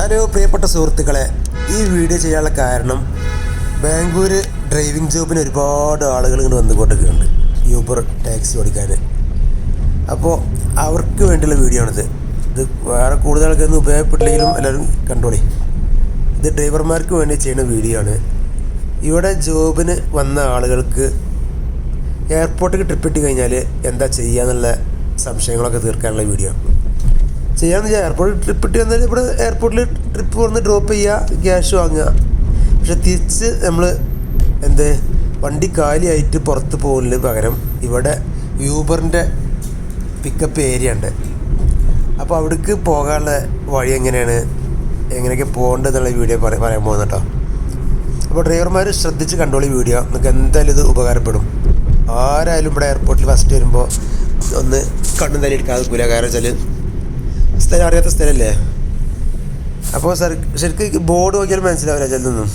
Hello പ്രിയപ്പെട്ട സുഹൃത്തുക്കളെ ഈ വീഡിയോ ചെയ്യാനുള്ള കാരണം ബാംഗ്ലൂർ ഡ്രൈവിംഗ് ജോബിന് ഒരുപാട് ആളുകൾ ഇങ്ങനെ വന്നുകൊണ്ടൊക്കെയുണ്ട് യൂബർ ടാക്സി ഓടിക്കാൻ അപ്പോൾ അവർക്ക് വേണ്ടിയുള്ള വീഡിയോ ആണിത്. ഇത് വേറെ കൂടുതൽ ആൾക്കാരൊന്നും ഉപയോഗപ്പെട്ടില്ലെങ്കിലും എല്ലാവരും കണ്ടോളി. ഇത് ഡ്രൈവർമാർക്ക് വേണ്ടി ചെയ്യുന്ന വീഡിയോ ആണ്. ഇവിടെ ജോബിന് വന്ന ആളുകൾക്ക് എയർപോർട്ടിൽ ട്രിപ്പ് ഇട്ട് കഴിഞ്ഞാൽ എന്താ ചെയ്യുക എന്നുള്ള സംശയങ്ങളൊക്കെ തീർക്കാനുള്ള വീഡിയോ ചെയ്യാന്ന് വെച്ചാൽ എയർപോർട്ടിൽ ട്രിപ്പ് ഇട്ട് വന്നാൽ ഇവിടെ എയർപോർട്ടിൽ ട്രിപ്പ് വന്ന് ഡ്രോപ്പ് ചെയ്യുക ക്യാഷ് വാങ്ങുക. പക്ഷെ തിരിച്ച് നമ്മൾ എന്ത് വണ്ടി കാലിയായിട്ട് പുറത്ത് പോകുന്നതിന് പകരം ഇവിടെ യൂബറിന്റെ പിക്കപ്പ് ഏരിയ ഉണ്ട്. അപ്പോൾ അവിടേക്ക് പോകാനുള്ള വഴി എങ്ങനെയാണ്? എങ്ങനെയൊക്കെ പോകേണ്ടതെന്നുള്ള വീഡിയോ പറയാൻ പറയാൻ പോകുന്നത് കേട്ടോ. അപ്പോൾ ഡ്രൈവർമാർ ശ്രദ്ധിച്ച് കണ്ടോളി വീഡിയോ നിങ്ങൾക്ക് എന്തായാലും ഇത് ഉപകാരപ്പെടും. ആരായാലും ഇവിടെ എയർപോർട്ടിൽ ഫസ്റ്റ് വരുമ്പോൾ ഒന്ന് കണ്ണും തല്ലി എടുക്കാതെ കൂല കാരണം വെച്ചാൽ സ്ഥലം അറിയാത്ത സ്ഥലമല്ലേ അപ്പോൾ സർ ശരിക്കും ബോർഡ് നോക്കിയാൽ മനസ്സിലാവില്ല ചെന്നൊന്നും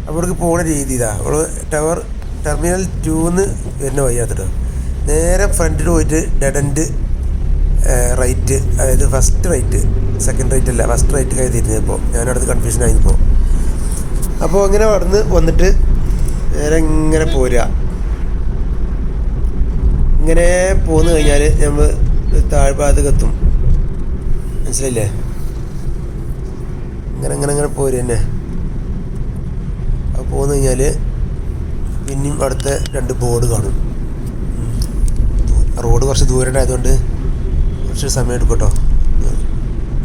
അപ്പോൾ ഇവിടേക്ക് പോകുന്ന രീതി ഇതാ നമ്മൾ ടവർ ടെർമിനൽ ടൂന്ന് വരുന്ന വഴിയാത്തിട്ടോ നേരെ ഫ്രണ്ടിൽ പോയിട്ട് ഡെഡൻഡ് റൈറ്റ് അതായത് ഫസ്റ്റ് റൈറ്റ് സെക്കൻഡ് റൈറ്റ് അല്ല ഫസ്റ്റ് റൈറ്റ് കൈ തിരിഞ്ഞപ്പോൾ ഞാനടുത്ത് കൺഫ്യൂഷൻ ആയിപ്പോൾ അപ്പോൾ അങ്ങനെ അവിടുന്ന് വന്നിട്ട് നേരെ ഇങ്ങനെ പോരുക. ഇങ്ങനെ പോന്നു കഴിഞ്ഞാൽ നമ്മൾ താഴ്ഭാഗത്തേക്ക് മനസ്സിലായില്ലേ? ഇങ്ങനെ ഇങ്ങനെ ഇങ്ങനെ പോര് തന്നെ അപ്പോൾ പോന്നു കഴിഞ്ഞാൽ പിന്നെയും അടുത്ത രണ്ട് ബോർഡ് കാണും. റോഡ് കുറച്ച് ദൂരം കുറച്ച് സമയം എടുക്കട്ടോ. കേട്ടോ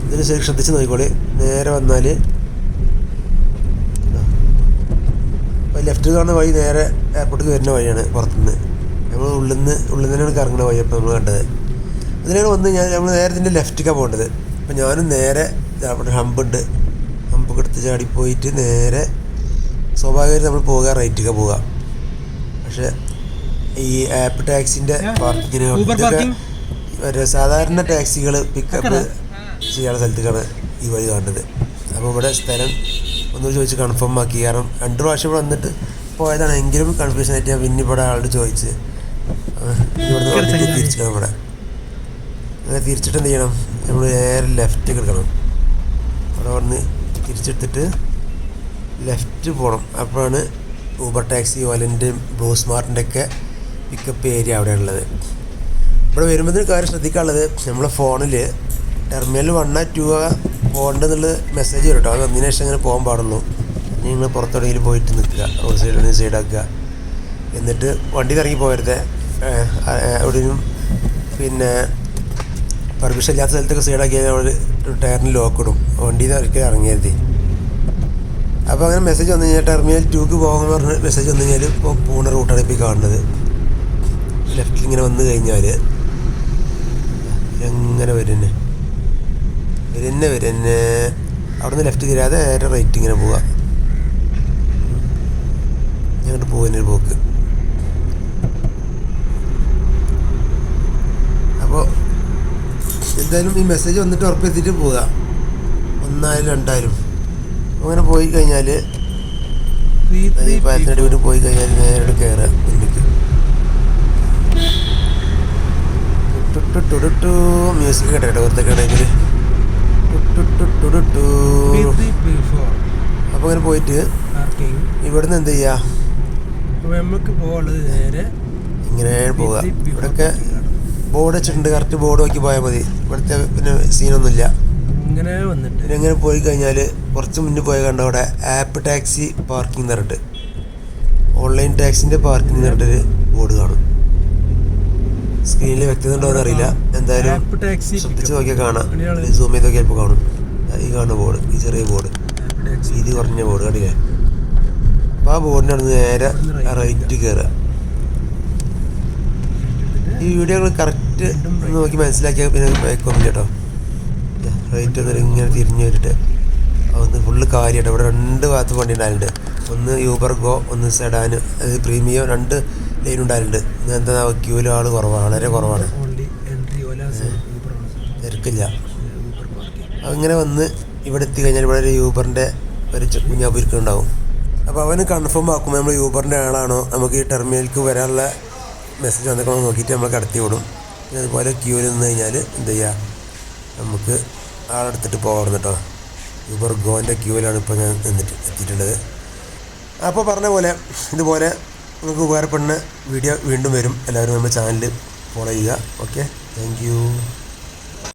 ഇതിൽ ശരി ശ്രദ്ധിച്ച് നോക്കിക്കോളി. നേരെ വന്നാൽ ലെഫ്റ്റ് കാണുന്ന വഴി നേരെ എയർപോർട്ടിൽ വരുന്ന വഴിയാണ് പുറത്തുനിന്ന്. നമ്മൾ ഉള്ളിൽ നിന്ന് ഉള്ളിൽ നിന്നാണ് കറങ്ങുന്ന വഴി അപ്പോൾ നമ്മൾ കണ്ടത്. അതിനാണ് വന്ന് ഞാൻ നമ്മൾ നേരെ ഇതിന്റെ ലെഫ്റ്റിക്കാണ് പോകേണ്ടത്. അപ്പോൾ ഞാനും നേരെ അവിടെ ഹമ്പുണ്ട് ഹമ്പൊക്കെ എടുത്ത് ചാടി പോയിട്ട് നേരെ സ്വാഭാവികമായിട്ട് നമ്മൾ പോകുക റൈറ്റൊക്കെ പോവുക പക്ഷേ ഈ ആപ്പ് ടാക്സിന്റെ പാർക്കിങ്ങിന് ഇതൊക്കെ? ഒരു സാധാരണ ടാക്സികൾ പിക്കപ്പ് ചെയ്യാനുള്ള സ്ഥലത്തേക്കാണ് ഈ വഴി കാണുന്നത്. അപ്പോൾ ഇവിടെ സ്ഥലം ഒന്ന് ചോദിച്ച് കൺഫേം ആക്കി. കാരണം രണ്ട് പ്രാവശ്യം ഇവിടെ വന്നിട്ട് പോയതാണ്. എങ്കിലും കൺഫ്യൂഷൻ ആയിട്ട് ഞാൻ പിന്നെ ഇവിടെ ആളോട് ചോദിച്ച് ഇവിടെ നിന്ന് ഇവിടുന്ന് വന്നിട്ട്? ഇവിടെ അങ്ങനെ തിരിച്ചിട്ട് എന്ത് ചെയ്യണം? നമ്മൾ നേരെ ലെഫ്റ്റ് എടുക്കണം. അവിടെ വന്ന് തിരിച്ചെടുത്തിട്ട് ലെഫ്റ്റ് പോകണം അപ്പോഴാണ് ഊബർ ടാക്സി വലന്റെയും ബ്ലൂ സ്മാർട്ടിന്റെ ഒക്കെ പിക്കപ്പ് ഏരിയ അവിടെയുള്ളത്. ഇവിടെ വരുമ്പോൾ ഒരു കാര്യം ശ്രദ്ധിക്കാനുള്ളത്. നമ്മളെ ഫോണിൽ ടെർമിനൽ വണ്ണ ടു പോകേണ്ടെന്നുള്ള മെസ്സേജ് വരും കേട്ടോ. അത് വന്നതിന് ശേഷം അങ്ങനെ പോകാൻ പാടുള്ളൂ. ഇനി നിങ്ങൾ പുറത്തെവിടെയെങ്കിലും പോയിട്ട് നിൽക്കുക. റോഡ് സൈഡിൽ സൈഡാക്കുക എന്നിട്ട് വണ്ടി ഇറങ്ങി പോകരുത്. എവിടെയും. പിന്നെ പെർമിഷൻ ഇല്ലാത്ത സ്ഥലത്തൊക്കെ സൈഡാക്കി അവിടെ ടയറിന് ലോക്ക് ഇടും വണ്ടിയിൽ നിന്ന് ഒരിക്കലും ഇറങ്ങിയത് അപ്പോൾ അങ്ങനെ മെസ്സേജ് വന്നു കഴിഞ്ഞാൽ ടെർമിനൽ ടൂക്ക് പോകാൻ പറഞ്ഞ മെസ്സേജ് വന്നു കഴിഞ്ഞാൽ ഇപ്പോൾ പൂണ റൂട്ടാണ് ഇപ്പോൾ കാണുന്നത്. ലെഫ്റ്റിൽ ഇങ്ങനെ വന്നു കഴിഞ്ഞാൽ എങ്ങനെ വരുന്നേ? വരുന്നേ വരുന്നെ. അവിടെ നിന്ന് ലെഫ്റ്റ് തിരിയാതെ നേരെ റൈറ്റ് ഇങ്ങനെ പോവുക ഞങ്ങോട്ട് പോകുന്നൊരു പോക്ക് അപ്പോൾ എന്തായാലും ഈ മെസ്സേജ് വന്നിട്ട് ഉറപ്പെത്തിയിട്ട് പോവുക. ഒന്നായാലും രണ്ടായാലും. അങ്ങനെ പോയി കഴിഞ്ഞാൽ ഈ പാലത്തിനടി വീട് പോയി കഴിഞ്ഞാൽ നേരിട്ട് കയറുക മുന്നിലേക്ക് മ്യൂസിക് കേട്ടോ വെറുതെ കേട്ടെങ്കിൽ ടുട്ടുട്ടുടുട്ടു അപ്പോൾ അങ്ങനെ പോയിട്ട് ഇവിടുന്ന് എന്ത് ചെയ്യുക നമുക്ക് പോകാനുള്ളത് നേരെ ഇങ്ങനെ പോവുക. ഇവിടെയൊക്കെ ബോർഡ് വെച്ചിട്ടുണ്ട്. കറക്റ്റ് ബോർഡ് നോക്കി പോയാൽ മതി. ഇവിടുത്തെ പിന്നെ സീനൊന്നുമില്ല ഇങ്ങനെ വന്നിട്ട്. പിന്നെ ഇങ്ങനെ പോയി കഴിഞ്ഞാൽ കുറച്ച് മുന്നേ പോയി കണ്ട അവിടെ? ആപ്പ് ടാക്സി പാർക്കിംഗ് പറഞ്ഞിട്ട്. ഓൺലൈൻ ടാക്സിന്റെ പാർക്കിംഗ് പറഞ്ഞിട്ടൊരു ബോർഡ് കാണും. സ്ക്രീനിൽ വ്യക്തത ഉണ്ടോ എന്നറിയില്ല എന്തായാലും ശ്രദ്ധിച്ച് നോക്കിയാൽ കാണാം. സൂം ചെയ്ത് നോക്കിയാൽ ഇപ്പോൾ കാണും. ഈ കാണുന്ന ബോർഡ് ഈ ചെറിയ ബോർഡ് വീതി കുറഞ്ഞ ബോർഡ് കണ്ടില്ലേ? അപ്പോൾ ആ ബോർഡിന്റെ അടുത്ത് നേരെ റൈറ്റ് കയറുക ഈ വീഡിയോകൾ കറക്റ്റ് നോക്കി മനസ്സിലാക്കിയാൽ പിന്നെ മയക്കൊന്നുമില്ല കേട്ടോ റേറ്റ് ഒന്ന് ഇങ്ങനെ തിരിഞ്ഞ് വരിട്ട്. ഒന്ന് ഫുള്ള് കാര്യമായിട്ട് ഇവിടെ രണ്ട് ഭാഗത്ത് വണ്ടി ഉണ്ടായിട്ടുണ്ട് ഒന്ന് യൂബർ ഗോ ഒന്ന് സെഡാന് അത് പ്രീമിയം രണ്ട് ലൈൻ ഉണ്ടായിട്ടുണ്ട്. എന്താ ക്യൂവിൽ ആൾ കുറവാണ് വളരെ കുറവാണ്. തിരക്കില്ല. അങ്ങനെ വന്ന് ഇവിടെ എത്തി കഴിഞ്ഞാൽ ഇവിടെ ഒരു യൂബറിന്റെ ഒരു ഉണ്ടാവും അപ്പോൾ അവന് കൺഫേം ആക്കുമ്പോൾ നമ്മൾ യൂബറിന്റെ ആളാണോ? നമുക്ക് ഈ ടെർമിനലിലേക്ക് വരാനുള്ള മെസ്സേജ് വന്നിക്കണോ നോക്കിയിട്ട് നമ്മൾ കടത്തി വിടും. പിന്നെ അതുപോലെ ക്യൂവിൽ നിന്ന് കഴിഞ്ഞാൽ എന്ത് ചെയ്യുക നമുക്ക് ആളെടുത്തിട്ട് പോകണം കേട്ടോ യൂബർ ഗോന്റെ ക്യൂവിലാണ് ഇപ്പോൾ ഞാൻ നിന്നിട്ട് എത്തിയിട്ടുള്ളത്. അപ്പോൾ പറഞ്ഞ പോലെ ഇതുപോലെ നിങ്ങൾക്ക് ഉപകാരപ്പെടുന്ന വീഡിയോ വീണ്ടും വരും. എല്ലാവരും നമ്മുടെ ചാനൽ ഫോളോ ചെയ്യുക. Okay thank